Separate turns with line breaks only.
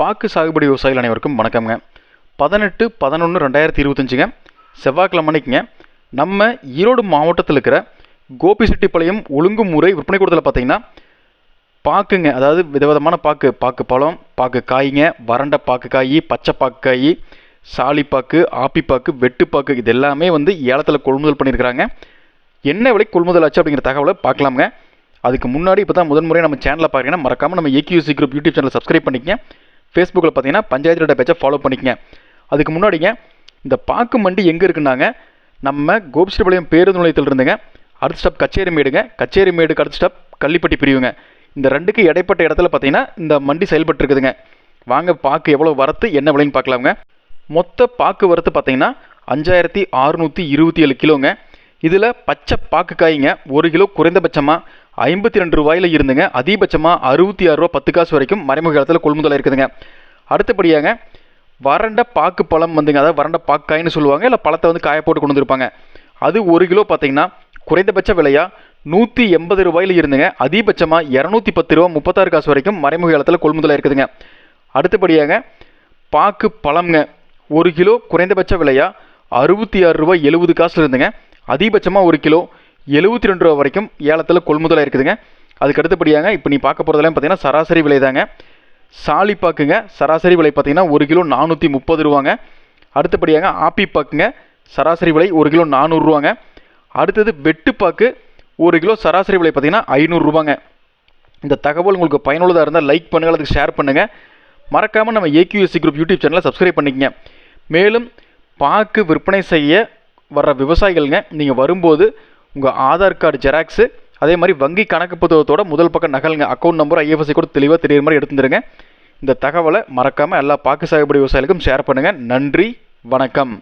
பாக்கு சாகுபடி விவசாயிகள் அனைவருக்கும் வணக்கம்ங்க. பதினெட்டு பதினொன்று ரெண்டாயிரத்தி இருபத்தஞ்சுங்க. செவ்வாய்க்கிழமை அன்னைக்குங்க. நம்ம ஈரோடு மாவட்டத்தில் இருக்கிற கோபிசெட்டிப்பாளையம் ஒழுங்குமுறை விற்பனை கூடத்தில் பார்த்தீங்கன்னா பாக்குங்க. அதாவது விதவிதமான பாக்கு. பாக்கு பழம் பாக்கு காய்ங்க வறண்ட பாக்கு காய் பச்சை பாக்கு காய் சாலிப்பாக்கு ஆப்பிப்பாக்கு வெட்டுப்பாக்கு இது எல்லாமே வந்து ஏலத்தில் கொள்முதல் பண்ணியிருக்கிறாங்க. என்ன விலை கொள்முதல் ஆச்சு அப்படிங்கிற தகவலை பார்க்கலாமுங்க. அதுக்கு முன்னாடி இப்போ தான் முதன்முறை நம்ம சேனலில் பார்த்தீங்கன்னா மறக்காமல் நம்ம AQC group YouTube channel subscribe பண்ணிக்கங்க. ஃபேஸ்புக்கில் பார்த்தீங்கன்னா பஞ்சாயத்து டேட்டா பேச்சை ஃபாலோ பண்ணிக்கங்க. அதுக்கு முன்னாடிங்க இந்த பாக்கு மண்டி எங்கே இருக்குன்னாங்க நம்ம கோபிஸ்ரீபாளையம் பேருந்து நிலையத்தில் இருந்துங்க அடுத்த ஸ்டாப் கச்சேரி மேடுங்க. கச்சேரி மேடுக்கு அடுத்த ஸ்டாப் கள்ளிப்பட்டி பிரிவுங்க. இந்த ரெண்டுக்கு இடைப்பட்ட இடத்துல பார்த்தீங்கன்னா இந்த மண்டி செயல்பட்டுருக்குதுங்க. வாங்க பாக்கு எவ்வளோ வரத்து என்ன விலைன்னு பார்க்கலாமுங்க. மொத்த பாக்கு வரத்து பார்த்தீங்கன்னா அஞ்சாயிரத்தி அறுநூற்றி இருபத்தி ஏழு கிலோங்க. இதில் பச்சை பாக்கு காய்ங்க ஒரு கிலோ குறைந்தபட்சமாக ஐம்பத்தி ரெண்டு ரூபாயில் இருந்துங்க. அதிகபட்சமாக அறுபத்தி ஆறு ரூபா பத்து காசு வரைக்கும் மறைமுக காலத்தில் கொள்முதல் இருக்குதுங்க அடுத்தபடியாங்க வறண்ட பாக்கு பழம் வந்துங்க. அதாவது வறண்ட பாக்கு சொல்லுவாங்க இல்லை பழத்தை வந்து காய போட்டு கொண்டு வந்திருப்பாங்க. அது ஒரு கிலோ பார்த்தீங்கன்னா குறைந்தபட்ச விலையா நூற்றி எண்பது ரூபாயில் இருந்துங்க. அதிகபட்சமாக இரநூத்தி பத்து ரூபா முப்பத்தாறு காசு வரைக்கும் மறைமுக காலத்தில் கொள்முதலாக இருக்குதுங்க அடுத்தபடியாக பாக்கு பழம்ங்க ஒரு கிலோ குறைந்தபட்ச விலையா அறுபத்தி ஆறு ரூபா எழுபது காசில் இருந்துங்க. அதிகபட்சமாக ஒரு கிலோ எழுபத்தி ரெண்டு ரூபா வரைக்கும் ஏலத்தில் கொள்முதலாக இருக்குதுங்க. அதுக்கு அடுத்தபடியாங்க இப்போ நீ பார்க்க போகிறதெல்லாம் பார்த்தீங்கன்னா சராசரி விலை தாங்க சாலி பாக்குங்க சராசரி விலை பார்த்தீங்கன்னா ஒரு கிலோ நானூற்றி முப்பது ரூபாங்க. அடுத்தபடியாங்க ஆப்பிப்பாக்குங்க சராசரி விலை ஒரு கிலோ நானூறுரூவாங்க அடுத்தது வெட்டுப்பாக்கு ஒரு கிலோ சராசரி விலை பார்த்தீங்கன்னா ஐநூறுரூபாங்க இந்த தகவல் உங்களுக்கு பயனுள்ளதாக இருந்தால் லைக் பண்ணுங்கள் அதுக்கு ஷேர் பண்ணுங்கள் மறக்காமல் நம்ம ஏகியூஎஸ்சி குரூப் யூடியூப் சேனலை சப்ஸ்கிரைப் பண்ணிக்கங்க. மேலும் பாக்கு விற்பனை செய்ய வர்ற விவசாயிகள்ங்க நீங்கள் வரும்போது உங்கள் ஆதார் கார்டு ஜெராக்ஸு அதே மாதிரி வங்கி கணக்கு புத்தகத்தோட முதல் பக்கம் நகலுங்க. அக்கௌண்ட் நம்பர் ஐஎஃப்எஸ்சி கூட தெளிவாக தெரியுற மாதிரி எடுத்துருங்க இந்த தகவலை மறக்காமல் எல்லா பாக்கு சாகுபடி விவசாயிகளுக்கும் ஷேர் பண்ணுங்கள் நன்றி வணக்கம்.